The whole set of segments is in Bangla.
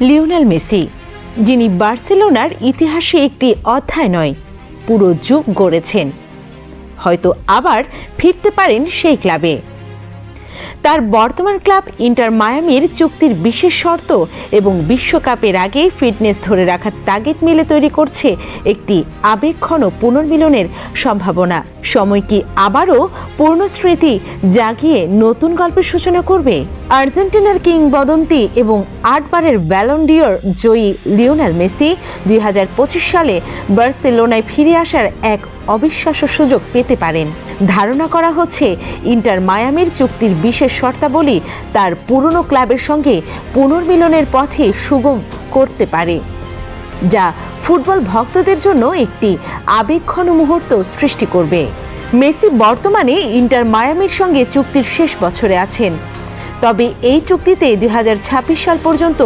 লিওনেল মেসি, যিনি বার্সেলোনার ইতিহাসে একটি অধ্যায় নয়, পুরো যুগ গড়েছেন। হয়তো আবার ফিরতে পারেন সেই ক্লাবে। তার বর্তমান ক্লাব ইন্টার মায়ামির চুক্তির বিশেষ শর্ত এবং বিশ্বকাপের আগে ফিটনেস ধরে রাখার তাগিদ মিলে তৈরি করছে একটি আবেগঘন পুনর্মিলনের সম্ভাবনা। সময় কি আবারও পূর্ণ স্মৃতি জাগিয়ে নতুন গল্পের সূচনা করবে? আর্জেন্টিনার কিংবদন্তি এবং আটবারের ব্যালন্ডিয়র জয়ী লিওনাল মেসি দুই হাজার পঁচিশ সালে বার্সেলোনায় ফিরে আসার এক অবিশ্বাস্য সুযোগ পেতে পারেন। ধারণা করা হচ্ছে ইন্টার মায়ামির চুক্তির বিশেষ শর্তাবলী তার পুরনো ক্লাবের সঙ্গে পুনর্মিলনের পথে সুগম করতে পারে, যা ফুটবল ভক্তদের জন্য একটি আবেগঘন মুহূর্ত সৃষ্টি করবে। মেসি বর্তমানে ইন্টার মায়ামির সঙ্গে চুক্তির শেষ বছরে আছেন। তবে এই চুক্তিতে দু হাজার ছাব্বিশ সাল পর্যন্ত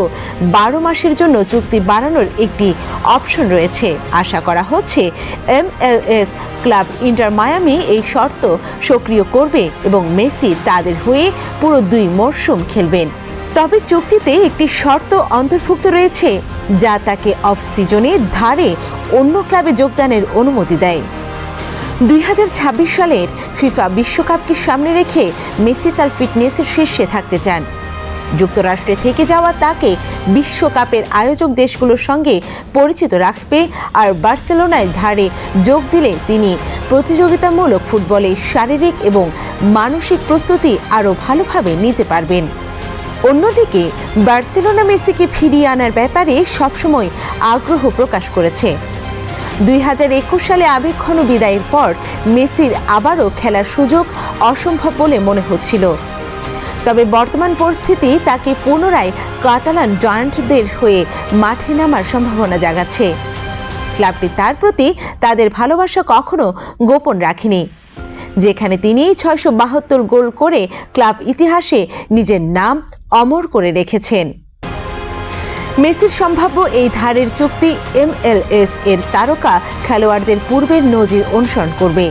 বারো মাসের জন্য চুক্তি বাড়ানোর একটি অপশন রয়েছে। আশা করা হচ্ছে এমএলএস ক্লাব ইন্টার মায়ামি এই শর্ত সক্রিয় করবে এবং মেসি তাদের হয়ে পুরো দুই মরশুম খেলবেন। তবে চুক্তিতে একটি শর্ত অন্তর্ভুক্ত রয়েছে, যা তাকে অফ সিজনে ধারে অন্য ক্লাবে যোগদানের অনুমতি দেয়। দুই হাজার ছাব্বিশ সালের ফিফা বিশ্বকাপকে সামনে রেখে মেসি তার ফিটনেসের শীর্ষে থাকতে চান। যুক্তরাষ্ট্রে থেকে যাওয়া তাকে বিশ্বকাপের আয়োজক দেশগুলোর সঙ্গে পরিচিত রাখবে আর বার্সেলোনায় ধারে যোগ দিলে তিনি প্রতিযোগিতামূলক ফুটবলে শারীরিক এবং মানসিক প্রস্তুতি আরও ভালোভাবে নিতে পারবেন। অন্যদিকে, বার্সেলোনা মেসিকে ফিরিয়ে আনার ব্যাপারে সবসময় আগ্রহ প্রকাশ করেছে। দুই হাজার একুশ সালে আবেক্ষণ বিদায়ের পর মেসির আবারও খেলার সুযোগ অসম্ভব বলে মনে হচ্ছিল। তবে বর্তমান পরিস্থিতি তাকে পুনরায় কাতালান জয়েন্টদের হয়ে মাঠে নামার সম্ভাবনা জাগাচ্ছে। ক্লাবটি তার প্রতি তাদের ভালোবাসা কখনো গোপন রাখেনি। যেখানে তিনি ছয়শো বাহাত্তর গোল করে ক্লাব ইতিহাসে নিজের নাম অমর করে রেখেছেন। মেসির সম্ভাব্য এই ধারের চুক্তি এমএলএস এর তারকা খেলোয়াড়দের পূর্বের নজির অনুসরণ করবে।